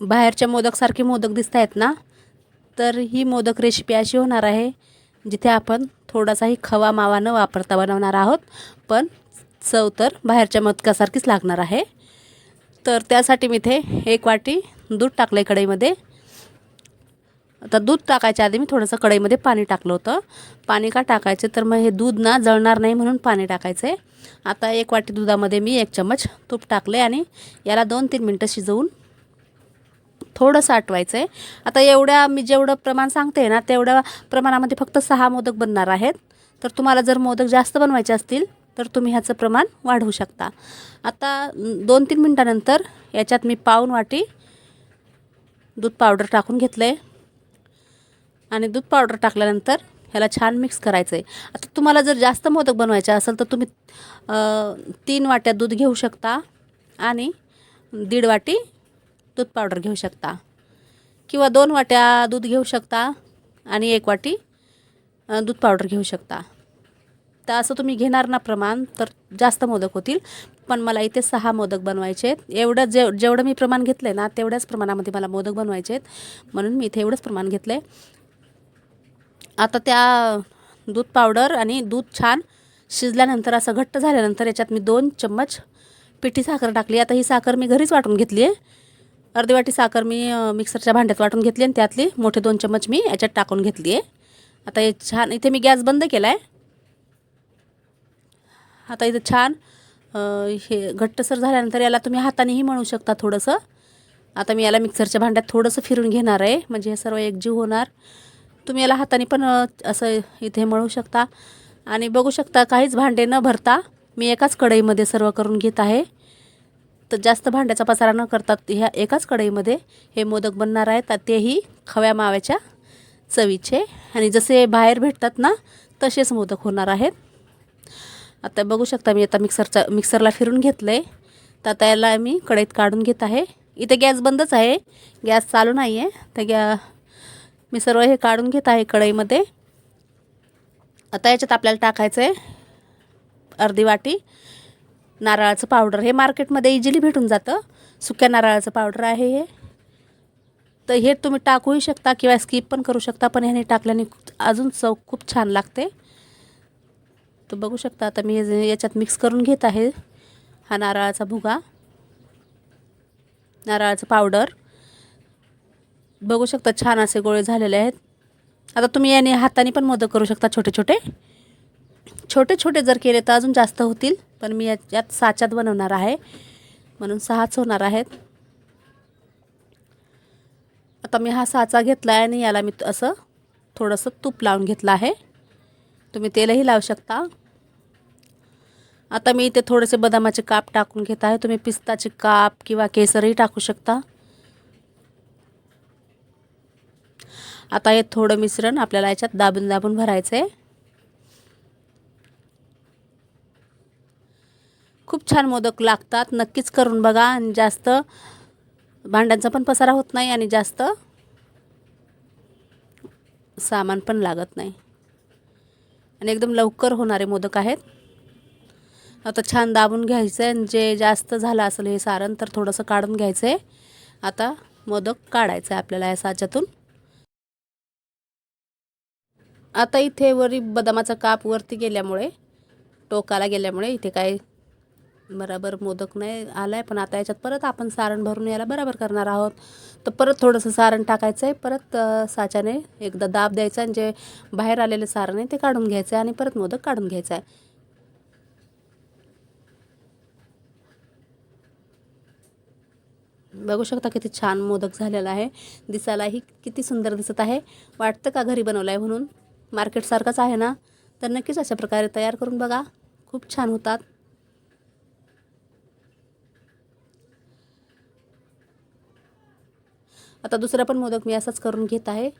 बाहेरच्या मोदकसारखे मोदक दिसत आहेत ना तर ही मोदक रेसिपी अशी होणार आहे जिथे आपण थोडासाही खवा मावा न वापरता बनवणार आहोत पण चव तर बाहेरच्या मोदकासारखीच लागणार आहे. तर त्यासाठी मी इथे एक वाटी दूध टाकलं आहे कढईमध्ये. आता दूध टाकायच्या आधी मी थोडंसं कढईमध्ये पाणी टाकलं होतं. पाणी का टाकायचं? तर मग हे दूध ना जळणार नाही म्हणून पाणी टाकायचं आहे आता एक वाटी दुधामध्ये मी एक चम्मच तूप टाकले आणि याला दोन तीन मिनटं शिजवून थोडंसं आटवायचं आहे आता एवढ्या मी जेवढं प्रमाण सांगते ना तेवढ्या प्रमाणामध्ये फक्त सहा मोदक बनणार आहेत. तर तुम्हाला जर मोदक जास्त बनवायचे असतील तर तुम्ही ह्याचं प्रमाण वाढवू शकता. आता दोन तीन मिनटानंतर याच्यात मी पाऊन वाटी दूध पावडर टाकून घेतलं आहे आणि दूध पावडर टाकल्यानंतर ह्याला छान मिक्स करायचं आहे आता तुम्हाला जर जास्त मोदक बनवायचे असेल तर तुम्ही तीन वाट्या दूध घेऊ शकता आणि दीड वाटी दूध पावडर घेऊ शकता. किंवा दोन वाट्या दूध घेऊ शकता आणि एक वाटी दूध पावडर घेऊ शकता. तर असं तुम्ही घेणार ना प्रमाण तर जास्त मोदक होतील. पण मला इथे सहा मोदक बनवायचे आहेत. एवढं जे जेवढं मी प्रमाण घेतलं आहे ना तेवढ्याच प्रमाणामध्ये मला मोदक बनवायचे आहेत. म्हणून मी इथे एवढंच प्रमाण घेतलं आहे आता त्या दूध पावडर आणि दूध छान शिजल्यानंतर असं घट्ट झाल्यानंतर याच्यात मी दोन चम्मच पिठी साखर टाकली. आता ही साखर मी घरीच वाटून घेतली आहे अर्धी वाटी साखर मी मिक्सरच्या भांड्यात वाटून घेतली आणि त्यातली मोठे दोन चम्मच मी याच्यात टाकून घेतली आहे. आता हे छान इथे मी गॅस बंद केला आहे आता इथं छान हे घट्टसर झाल्यानंतर याला तुम्ही हातानेही म्हणू शकता थोडंसं. आता मी याला मिक्सरच्या भांड्यात थोडंसं फिरून घेणार आहे म्हणजे हे सर्व एकजीव होणार. तुम्ही याला हाताने पण असं इथे मळू शकता. आणि बघू शकता काहीच भांडे न भरता मी एकाच कढईमध्ये सर्व करून घेत आहे. तर जास्त भांड्याचा पसारा न करतात ह्या एकाच कढईमध्ये हे मोदक बनणार आहेत. तेही खव्या माव्याच्या चवीचे. आणि जसे बाहेर भेटतात ना तसेच मोदक होणार आहेत. आता बघू शकता मी आता मिक्सरचा मिक्सरला फिरून घेतलं आहे तर आता याला मी कढईत काढून घेत आहे. इथे गॅस बंदच आहे. गॅस चालू नाही आहे तर गॅ मी सर्व हे काढून घेत आहे कढईमध्ये. आता याच्यात आपल्याला टाकायचं आहे अर्धी वाटी. नारळाचं पावडर. हे मार्केटमध्ये इझिली भेटून जातं. सुक्या नारळाचं पावडर आहे हे. तर हे तुम्ही टाकूही शकता किंवा स्किप पण करू शकता पण ह्याने टाकल्याने अजून चव खूप छान लागते. तर बघू शकता आता मी हे याच्यात मिक्स करून घेत आहे. हा नारळाचा भुगा. नारळाचं पावडर. बघू शकता छान असे गोळे झालेले आहेत. आता तुम्ही याने हाताने पण मोदक करू शकता छोटे छोटे छोटे छोटे जर केले तर अजून जास्त होतील पण मी याच्यात साच्यात बनवणार आहे. म्हणून सहाच होणार आहेत. आता मी हा साचा घेतला आहे आणि याला मी असं थोडंसं तूप लावून घेतलं आहे. तुम्ही तेलही लावू शकता. आता मी इथे थोडेसे बदामाचे काप टाकून घेत आहे. तुम्ही पिस्ताचे काप किंवा केसरही टाकू शकता. आता हे थोडं मिश्रण आपल्याला याच्यात दाबून दाबून भरायचं आहे खूप छान मोदक लागतात. नक्कीच करून बघा. आणि जास्त भांड्यांचा पण पसारा होत नाही आणि जास्त सामान पण लागत नाही. आणि एकदम लवकर होणारे मोदक आहेत. आता छान दाबून घ्यायचं आहे आणि जे जास्त झालं असेल हे सारण तर थोडंसं काढून घ्यायचं. आहे आता मोदक काढायचं आहे आपल्याला या साच्यातून. आता इथे वरी बदामाचा काप वरती गेल्यामुळे टोकाला गेल्यामुळे इथे काय बराबर मोदक नाही आला आहे पण आता याच्यात परत आपण सारण भरून याला बराबर करणार आहोत. तर परत थोडंसं सारण टाकायचं आहे परत साच्याने एकदा दाब द्यायचा आणि जे बाहेर आलेले सारण आहे ते काढून घ्यायचं आहे आणि परत मोदक काढून घ्यायचा आहे बघू शकता किती छान मोदक झालेला आहे. दिसायलाही किती सुंदर दिसत आहे. वाटतं का घरी बनवलं आहे म्हणून मार्केटसारखंच आहे ना? तर नक्कीच अशा प्रकारे तयार करून बघा. खूप छान होतात. आता दुसरा पण मोदक मी असाच करून घेत आहे.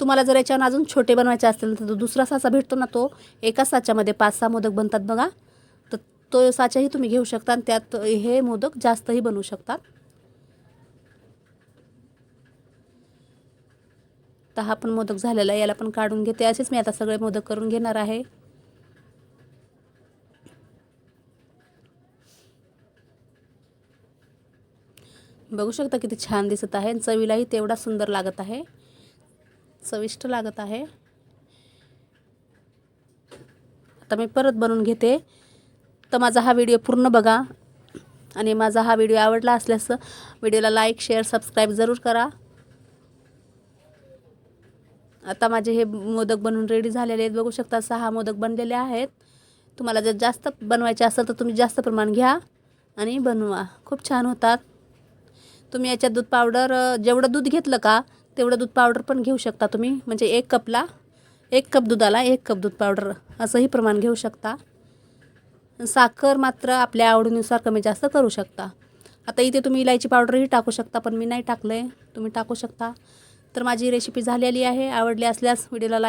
तुम्हाला जर याच्यावर अजून छोटे बनवायचे असतील तर दुसरा साचा भेटतो ना तो. एका साच्यामध्ये पाच सहा मोदक बनतात बघा. तर तो साचाही तुम्ही घेऊ शकता आणि त्यात हे मोदक जास्तही बनवू शकतात तर हा पण मोदक झालेला आहे. याला पण काढून घेते. असेच मी आता सगळे मोदक करून घेणार आहे. बघू शकता किती छान दिसत आहे. चवीलाही तेवढा सुंदर लागत आहे. चविष्ट लागत आहे. आता मी परत बनवून घेते. तर माझा हा व्हिडिओ पूर्ण बघा. आणि माझा हा व्हिडिओ आवडला असल्यास व्हिडिओला लाईक शेअर सबस्क्राईब जरूर करा. आता माझे हे मोदक बनवून रेडी झालेले आहेत. बघू शकता सहा मोदक बनलेले आहेत. तुम्हाला जर जास्त बनवायचे असेल तर तुम्ही जास्त प्रमाण घ्या आणि बनवा. खूप छान होतात. तुम्ही याच्यात दूध पावडर जेवढं दूध घेतलं का तेवढं दूध पावडर पण घेऊ शकता तुम्ही. म्हणजे एक कपला एक कप दुधाला एक कप दूध पावडर असंही प्रमाण घेऊ शकता. साखर मात्र आपल्या आवडीनुसार कमी जास्त करू शकता. आता इथे तुम्ही इलायची पावडरही टाकू शकता पण मी नाही टाकलं आहे तुम्ही टाकू शकता. तर माझी रेसिपी झालेली आहे. आवडली असल्यास व्हिडिओला लाईक